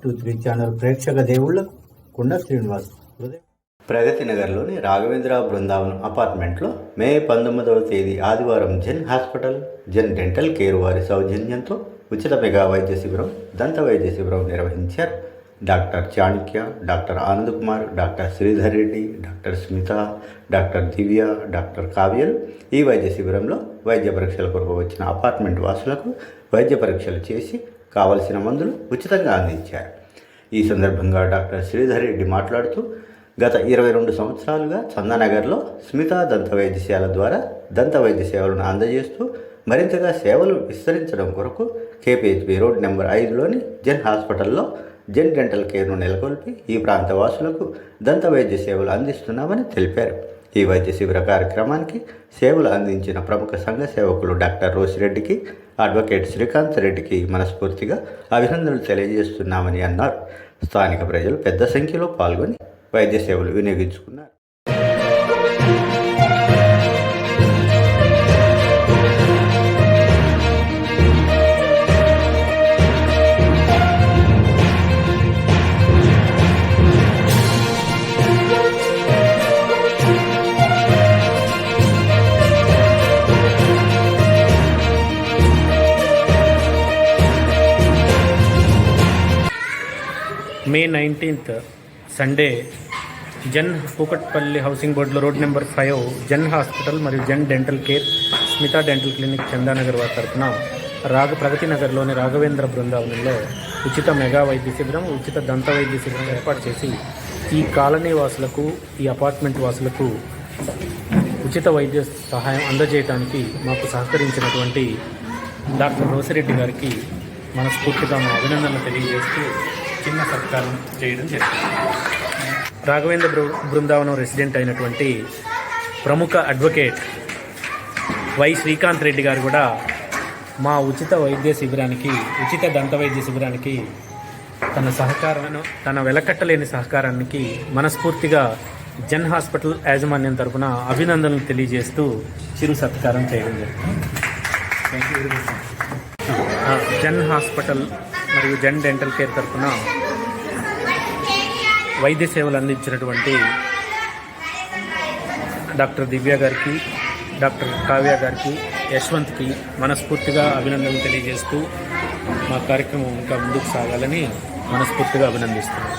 Three channel ప్రేక్షక దేవుళ్ళకు కుండ శ్రీనివాస్ ప్రగతి నగర్లోని రాఘవేంద్ర బృందావనం అపార్ట్మెంట్లో మే పంతొమ్మిదవ తేదీ ఆదివారం Zen hospital Zen dental care వారి సౌజన్యంతో ఉచిత మెగా వైద్య శిబిరం దంత వైద్య శిబిరం నిర్వహించారు. Doctor Chanakya doctor Anand Kumar doctor Sridhar Reddy doctor Smitha doctor Divya doctor కావ్యలు ఈ వైద్య శిబిరంలో వైద్య పరీక్షల కొరకు వచ్చిన అపార్ట్మెంట్ వాసులకు వైద్య పరీక్షలు చేసి కావలసిన మందులు ఉచితంగా అందించారు. ఈ సందర్భంగా డాక్టర్ శ్రీధర్ రెడ్డి మాట్లాడుతూ గత ఇరవై రెండు సంవత్సరాలుగా చందానగర్లో స్మితా దంత వైద్యశాల ద్వారా దంత వైద్య సేవలను అందజేస్తూ మరింతగా సేవలు విస్తరించడం కొరకు కేపీహెచ్బి రోడ్ నెంబర్ ఐదులోని జెన్ హాస్పిటల్లో జెన్ డెంటల్ కేర్ను నెలకొల్పి ఈ ప్రాంత వాసులకు దంత వైద్య సేవలు అందిస్తున్నామని తెలిపారు. ఈ వైద్య శిబిర కార్యక్రమానికి సేవలు అందించిన ప్రముఖ సంఘ సేవకులు డాక్టర్ రోసిరెడ్డికి అడ్వకేట్ శ్రీకాంత్ రెడ్డికి మనస్ఫూర్తిగా అభినందనలు తెలియజేస్తున్నామని అన్నారు. స్థానిక ప్రజలు పెద్ద సంఖ్యలో పాల్గొని వైద్య సేవలు వినియోగించుకున్నారు. May nineteenth Sunday Zen Kukatpally housing బోర్డులో road number five Zen hospital మరియు Zen dental care Smitha dental clinic Chandanagar వారి తరఫున రాగ ప్రగతి నగర్లోని రాఘవేంద్ర బృందావనంలో ఉచిత మెగా వైద్య శిబిరం ఉచిత దంత వైద్య శిబిరం ఏర్పాటు చేసి ఈ కాలనీ వాసులకు ఈ అపార్ట్మెంట్ వాసులకు ఉచిత వైద్య సహాయం అందజేయడానికి మాకు సహకరించినటువంటి డాక్టర్ రోసిరెడ్డి గారికి మనస్ఫూర్తిగా మా అభినందనలు తెలియజేస్తూ చిన్న సత్కారం చేయడం జరిగింది. రాఘవేంద్ర బృ- బృందావనం రెసిడెంట్ అయినటువంటి ప్రముఖ అడ్వకేట్ వై శ్రీకాంత్ రెడ్డి గారు కూడా మా ఉచిత వైద్య శిబిరానికి ఉచిత దంత వైద్య శిబిరానికి తన సహకారాన్ని తన వెలకట్టలేని సహకారానికి మనస్ఫూర్తిగా జన్ హాస్పిటల్ యాజమాన్యం తరపున అభినందనలు తెలియజేస్తూ చిరు సత్కారం చేయడం జరిగింది. జన్ హాస్పిటల్ మరియు జన్ డెంటల్ కేర్ తరఫున వైద్య సేవలు అందించినటువంటి డాక్టర్ దివ్య గారికి డాక్టర్ కావ్య గారికి యశ్వంత్కి మనస్ఫూర్తిగా అభినందనలు తెలియజేస్తూ మా కార్యక్రమం ఇంకా ముందుకు సాగాలని మనస్ఫూర్తిగా అభినందిస్తున్నాను